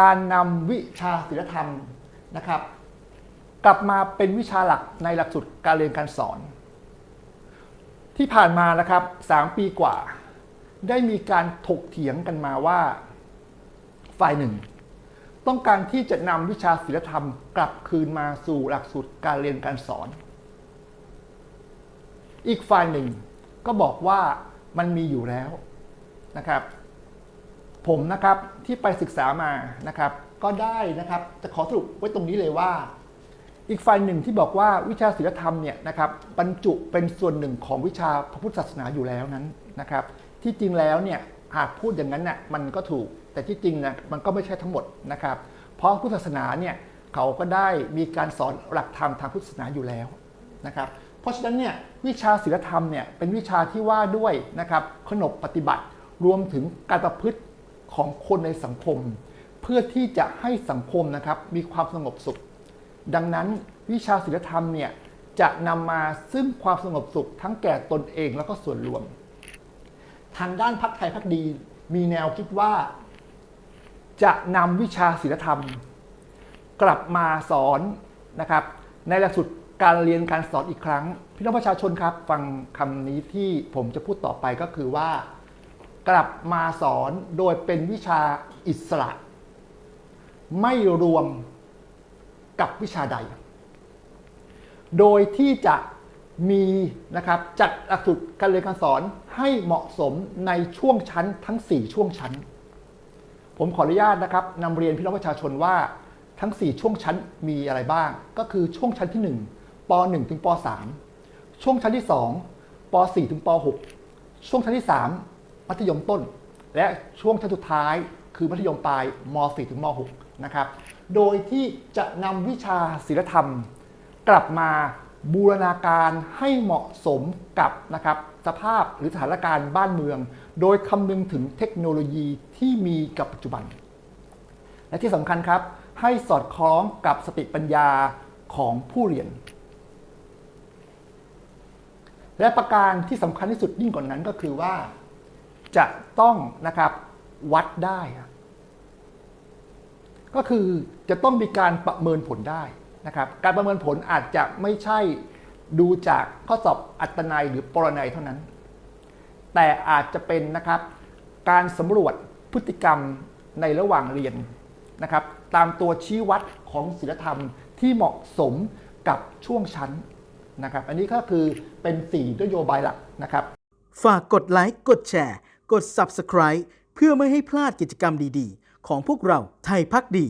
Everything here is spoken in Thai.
การนำวิชาศิลธรรมนะครับ กลับมาเป็นวิชาหลักในหลักสูตรการเรียนการสอน ที่ผ่านมานะครับ 3 ปีกว่า ได้มีการถกเถียงกันมาว่าฝ่ายหนึ่ง ต้องการที่จะนำวิชาศิลธรรมกลับคืนมาสู่หลักสูตรการเรียนการสอน อีกฝ่ายหนึ่งก็บอกว่ามันมีอยู่แล้วนะครับ ผมนะครับที่ไปศึกษามานะครับ ก็ได้นะครับจะขอสรุปไว้ตรงนี้เลยว่า อีกฝ่ายหนึ่งที่บอกว่าวิชาศิลธรรมเนี่ยนะครับบรรจุเป็นส่วนหนึ่งของวิชาพระพุทธศาสนาอยู่แล้วนั้นนะครับ ที่จริงแล้วเนี่ยหากพูดอย่างนั้นน่ะมันก็ถูก แต่ที่จริงนะมันก็ไม่ใช่ทั้งหมดนะครับ เพราะพุทธศาสนาเนี่ยเขาก็ได้มีการสอนหลักธรรมทางพุทธศาสนาอยู่แล้วนะครับ เพราะฉะนั้นเนี่ยวิชาศิลธรรมเนี่ยเป็นวิชาที่ว่าด้วยนะครับขนบปฏิบัติรวมถึงการประพฤติ ของคนในสังคม เพื่อที่จะให้สังคมนะครับมีความสงบสุข ดังนั้นวิชาศิลธรรมเนี่ยจะนำมาซึ่งความสงบสุขทั้งแก่ตนเองแล้วก็ส่วนรวม ทางด้านพักไทยพักดีมีแนวคิดว่า จะนำวิชาศิลธรรม กลับมาสอนนะครับในหลักสูตรการเรียนการสอนอีกครั้ง พี่น้องประชาชนครับ ฟังคำนี้ที่ผมจะพูดต่อไปก็คือว่า กลับมาสอนโดยเป็นวิชาอิสระ ไม่รวมกับวิชาใด โดยที่จะมีนะครับจัดหลักสูตรการเรียนการสอนให้เหมาะสมในช่วงชั้นทั้ง 4 ช่วงชั้น ผมขออนุญาตนะครับนำเรียนพี่น้องประชาชนว่าทั้ง 4 ช่วงชั้นมีอะไรบ้าง ก็คือช่วงชั้นที่ 1ป .1 ถึงป .3 ช่วงชั้นที่ 2ป .4 ถึงป .6 ช่วงชั้นที่ 3 มัธยมต้น และช่วงชั้นสุดท้ายคือมัธยมปลายม .4 ถึงม .6 นะครับ โดยที่จะนำวิชาศิลธรรม กลับมาบูรณาการให้เหมาะสมกับนะครับสภาพหรือสถานการณ์บ้านเมือง โดยคำนึงถึงเทคโนโลยีที่มีกับปัจจุบัน และที่สำคัญครับ ให้สอดคล้องกับสติปัญญาของผู้เรียน และประการที่สำคัญที่สุดยิ่งกว่านนั้นก็คือว่า จะต้องนะครับวัดได้ ก็คือจะต้องมีการประเมินผลได้นะครับ การประเมินผลอาจจะไม่ใช่ดูจากข้อสอบอัตนัยหรือปรนัยเท่านั้น แต่อาจจะเป็นนะครับ การสำรวจพฤติกรรมในระหว่างเรียนนะครับ ตามตัวชี้วัดของศีลธรรมที่เหมาะสมกับช่วงชั้นนะครับ อันนี้ก็คือเป็น4นโยบายหลักนะครับ ฝากกดไลค์กดแชร์ กด Subscribe เพื่อไม่ให้พลาดกิจกรรมดีๆ ของพวกเราไทยพักดี